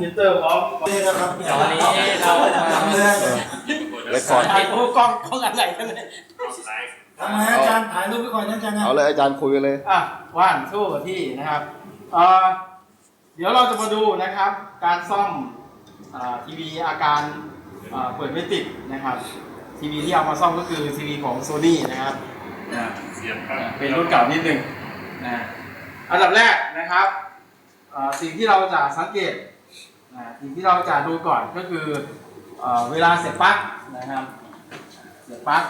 มิเตอร์พร้อมนี่นะครับเนี่ยตอนนี้เรามาทำเลยเลยก่อนถ่ายรูปกล้องกล้องอะไรกันเลยทำไมอาจารย์ถ่ายรูปไปก่อนนะอาจารย์นะเอาเลยอาจารย์คุยกันเลยอะว่านสู้กับที่นะครับเอ่อเดี๋ยวเราจะมาดูนะครับ การซ่อมอ่าทีวีอาการอ่าเปิดไม่ติดนะครับทีวีที่เอามาซ่อมก็คือทีวีของโซนี่นะครับอ่าเสียบครับเป็นรุ่นเก่านิดหนึ่งนะอันดับแรกนะครับเอ่อ สิ่งที่เราจะสังเกตสิ่งที่เราจะดูก่อนก็คือเอเวลาเสียบปลั๊กนะครับเสียบปลั๊ก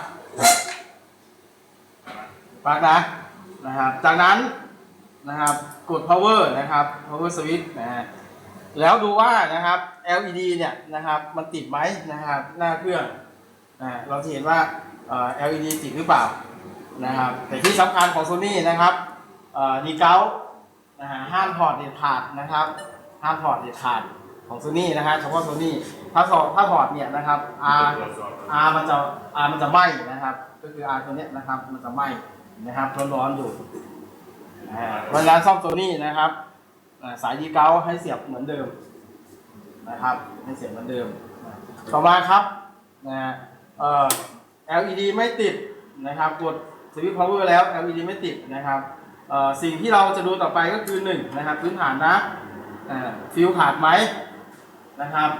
ปลั๊กนะนะครับ จากนั้นนะครับกด power นะครับ power switch นะฮะแล้วดูว่านะครับ LED เนี่ยนะครับมันติดไหมนะครับหน้าเครื่องนะเราจะเห็นว่า LED ติดหรือเปล่านะครับแต่ที่สำคัญของโซนี่นะครับดีเกา นะฮะห้ามถอดเด็ดขาดนะครับ ห้ามถอดเด็ดขาดของโซนี่นะฮะเฉพาะโซนี่ถ้าถอดถ้าถอดเนี่ยนะครับ R ตรวจสอบ R มันจะ R มันจะไหม้นะครับ ก็คือ R ตัวเนี้ยนะครับ มันจะไหม้นะครับร้อนๆอยู่เวลาซ่อมโซนี่นะครับสายดีเกาให้เสียบเหมือนเดิมนะครับ ให้เสียบเหมือนเดิม ต่อมาครับนะเอ่อ LED ไม่ติดนะครับ กดสวิตช์ power แล้ว LED ไม่ติดนะครับ สิ่งที่เราจะดูต่อไปก็คือ1นะครับพื้นฐานนะฟิวขาดไหมนะครับ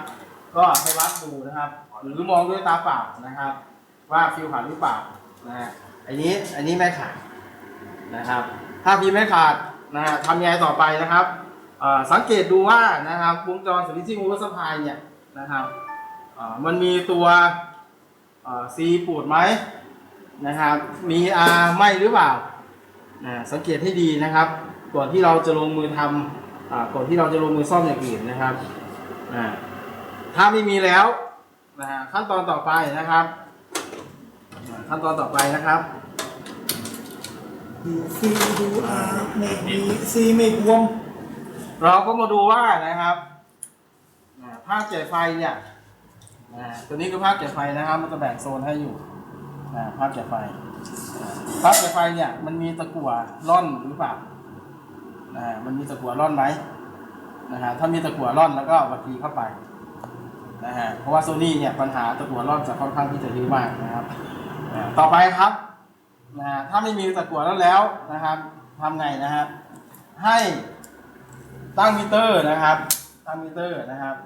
ก็ให้วัดดูนะครับ หรือมองด้วยตาเปล่านะครับ ว่าฟิวขาดหรือเปล่านะฮะอันนี้อันนี้ไม่ขาดนะครับ ถ้าฟิวไม่ขาดนะฮะทำยังไงต่อไปนะครับสังเกตดูว่านะครับวงจรสวิตชิ่งมูลสปายเนี่ยนะครับมันมีตัวเอ่อ C ปูดไหมนะครับ มี R ไม่หรือเปล่า สังเกตให้ดีนะครับ ก่อนที่เราจะลงมือทำอ่าก่อนที่เราจะลงมือซ่อมอย่างอื่นนะครับอ่าถ้าไม่มีแล้วนะฮะขั้นตอนต่อไปนะครับอ่าขั้นตอนต่อไปนะครับดูซีดูอาไม่มีซีไม่บวม เราก็มาดูว่านะครับอ่าภาคจ่ายไฟเนี่ยอ่าตัวนี้คือภาคจ่ายไฟนะครับ มันจะแบ่งโซนให้อยู่อ่าภาคจ่ายไฟ อ่าภาคจ่ายไฟเนี่ยมันมีตะกั่วร่อนหรือเปล่าอ่ามันมีตะกั่วร่อนไหมนะฮะถ้ามีตะกั่วร่อนแล้วก็วัดทีเข้าไปนะฮะเพราะว่าโซนี่เนี่ยปัญหาตะกั่วร่อนจะค่อนข้างที่จะเยอะมากนะครับต่อไปครับนะฮะถ้าไม่มีตะกั่วร่อนแล้วนะครับทำไงนะฮะให้ตั้งมิเตอร์นะครับตั้งมิเตอร์นะครับ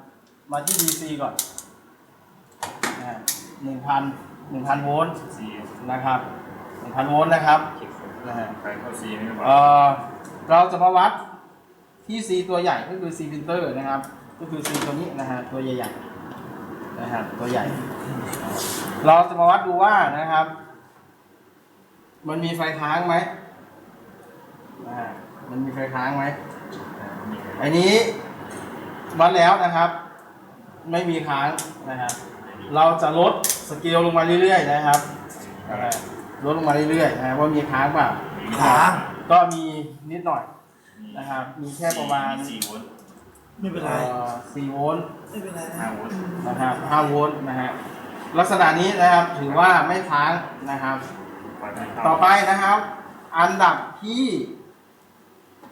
มาที่ DC ก่อนหนึ่งพันหนึ่งพันโวลต์นะครับ หนึ่งพันโวลต์นะครับนะฮะใครเข้าซีไม่บอเอ่อเราจะมาวัดที่ C ตัวใหญ่ก็คือ C พินเตอร์นะครับ ก็คือ C ตัวนี้นะฮะตัวใหญ่ๆนะครับตัวใหญ่ เราจะมาวัดดูว่านะครับ มันมีไฟค้างไหมอ่ามันมีไฟค้างไหมอันนี้วัดแล้วนะครับ ไม่มีค้างนะครับเราจะลดสเกลลงมาเรื่อยๆนะครับอ่า ลดลงมาเรื่อยๆนะว่ามีค้างเปล่าค้าง ก็มีนิดหน่อยนะครับ มีแค่ประมาณสี่โวลต์ไม่เป็นไรเอ่อ4โวลต์ไม่เป็นไรนะห้าโวลต์นะครับ5โวลต์นะฮะลักษณะนี้นะครับถือว่าไม่ค้างนะครับ ต่อไปนะครับ อันดับที่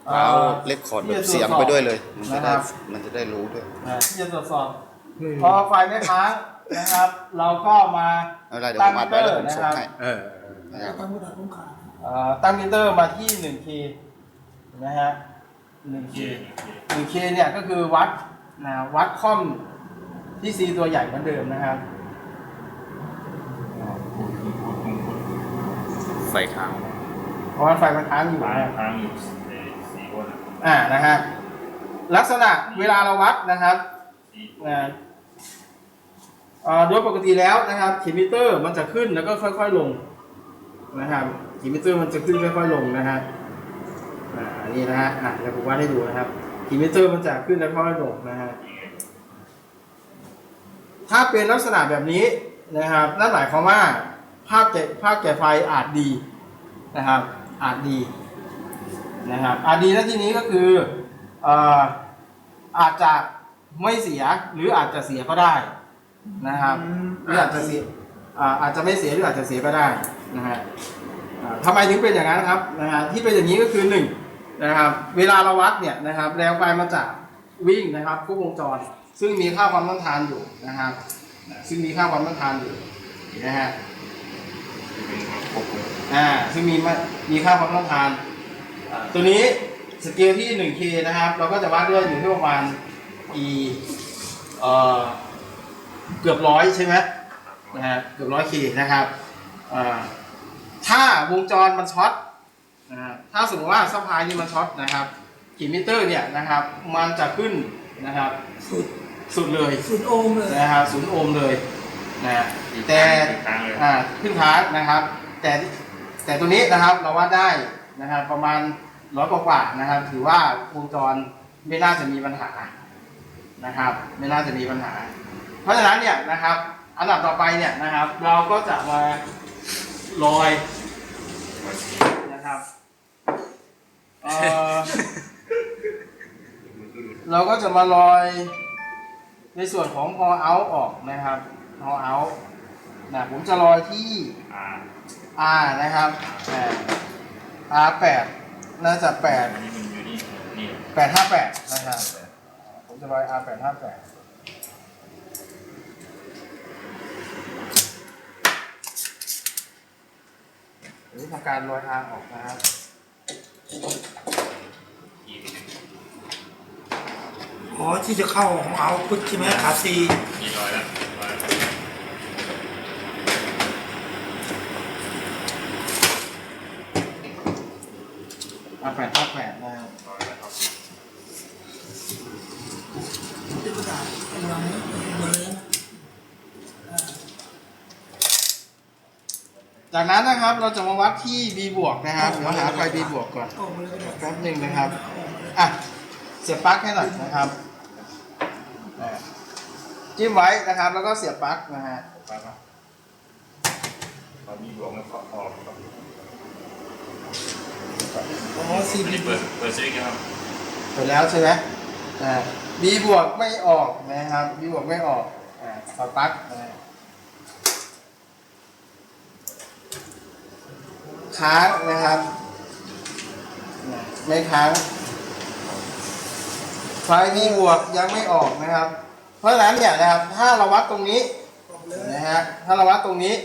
เอ่เอาอเล็กคอร์ดที่แบบจะเสียงตรวจสอบไปด้วยเลย มันจะได้นะครับมันจะได้รู้ด้วยอ่าที่จะตรวจสอบพอไฟไม่ค้าง นะครับ เราก็มาเอาอะไรเดี๋ยวผมอัดไว้แล้วผมส่งให้เออนะครับทำกระดาษผมขาดเอ่อตั้งมิเตอร์มาที่ 1K นะฮะ 1K 1K เนี่ยก็คือวัดนะวัดค่อมที่ C ตัวใหญ่เหมือนเดิมนะครับไฟค้างเพราะว่าไฟมันค้างอยู่ ค้างนะค้างอยู่สี่โวลต์อ่านะฮะลักษณะเวลาเราวัดนะครับสี่นะเอ่อ โดยปกติแล้วนะครับขีดมิเตอร์มันจะขึ้นแล้วก็ค่อย ๆลงนะครับขีดมิเตอร์มันจะขึ้นค่อยๆลงนะฮะอันนี้นะฮะอะเดี๋ยวผมวาดให้ดูนะครับขีดมิเตอร์มันจะขึ้นแล้วค่อยๆลงนะฮะถ้าเป็นลักษณะแบบนี้นะครับนั่นหมายความว่าภาคแก่ภาคแก่ไฟอาจดีนะครับ อาจดีนะครับอาจดีในที่นี้ก็คืออาจจะไม่เสียหรืออาจจะเสียก็ได้ นะครับหรืออาจจะเสียอ่าอาจจะไม่เสียหรืออาจจะเสียก็ได้นะฮะอ่าทำไมถึงเป็นอย่างนั้นครับนะฮะที่เป็นอย่างนี้ก็คือหนึ่งนะครับ เวลาเราวัดเนี่ยนะครับแรงไฟมาจากวิ่งนะครับครบวงจร ซึ่งมีค่าความต้านทานอยู่นะครับซึ่งมีค่าความต้านทานอยู่นะฮะควบคุมอ่าซึ่งมีมามีค่าความต้านทานอ่าตัวนี้สเกลที่ 1K นะครับ เราก็จะวัดด้วยอยู่ที่ประมาณ e เอ่อ เกือบร้อยใช่ไหมนะฮะเกือบร้อย K นะครับอ่าถ้าวงจรมันช็อตนะฮะถ้าสมมติว่าซัพพลายนี่มันช็อตนะครับกี่มิเตอร์เนี่ยนะครับมันจะขึ้นนะครับสุดสุดเลยสุดโอมเลยนะครับศูนย์โอห์มเลยนะฮะแต่ทางเลยอ่าขึ้นทาร์กนะครับ แต่แต่ตัวนี้นะครับเราวัดได้นะครับประมาณร้อยกว่าๆนะครับ ถือว่าวงจรไม่น่าจะมีปัญหานะครับ ไม่น่าจะมีปัญหา เพราะฉะนั้นเนี่ยนะครับ อันดับต่อไปเนี่ยนะครับ เราก็จะมาลอยนะครับเอ่อเราก็จะมาลอยในส่วนของ pour out ออกนะครับ pour out นะผมจะลอยที่อ่า R นะครับอ่า R 8น่าจะอันนี้มันอยู่นี่นี่8 8 5 8นะครับผมจะลอย R 8 นี่ทำการลอย R ออกนะครับอ๋อที่จะเข้าของเอาพุทใช่ไหมขาซีกี่ร้อยแล้วรอยแล้ว R 8 5 8นะครับ รอยแล้วครับที่ประกาศกำลังเบอร์ จากนั้นนะครับเราจะมาวัดที่ B บวกนะครับเดี๋ยวหาไฟ B บวกก่อนออกมาเลยก็ได้แป๊บหนึ่งนะครับอะเสียบปลั๊กให้หน่อยนะครับอ่าจิ้มไว้นะครับ แล้วก็เสียบปลั๊กนะฮะไปปะตอนนี้บวกมันเคาะออกครับอ๋อซีอันบีนี้เปิดเปิดสวิตช์ครับเสร็จแล้วใช่ไหมอ่า B บวกไม่ออกนะครับ B บวกไม่ออกอ่าถอดปลั๊กนะฮะ ค้างนะครับ ไม่ค้างไฟ B บวกยังไม่ออกนะครับ เพราะฉะนั้นเนี่ยนะครับ ถ้าเราวัดตรงนี้นะฮะถ้าเราวัดตรงนี้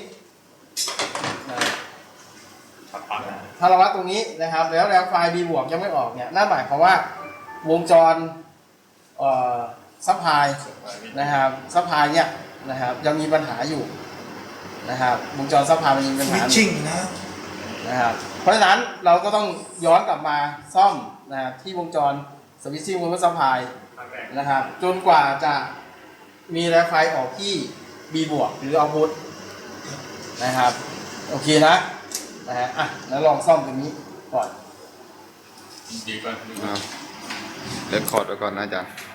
ถ้าเราวัดตรงนี้นะครับ แล้วแล้วไฟล์ B บวกยังไม่ออกเนี่ยนั่นหมายความว่าวงจรเอ่อซัพพลายนะครับซัพพลายเนี่ยนะครับยังมีปัญหาอยู่นะครับวงจรซัพพลายมันยังมีปัญหาชอชิ่ยู่งนะ นะครับเพราะฉะนั้นเราก็ต้องย้อนกลับมาซ่อมนะครับที่วงจรสวิตชิ่งวงจรซัพพลายนะครับจนกว่าจะมีแรงไฟออกที่ B บวกหรือเอาพุทนะครับ โอเคนะนะฮะอะแล้วลองซ่อมตรงนี้ก่อนดีกว่าดีกว่าเอาเรคคอร์ดไว้ก่อนนะอาจารย์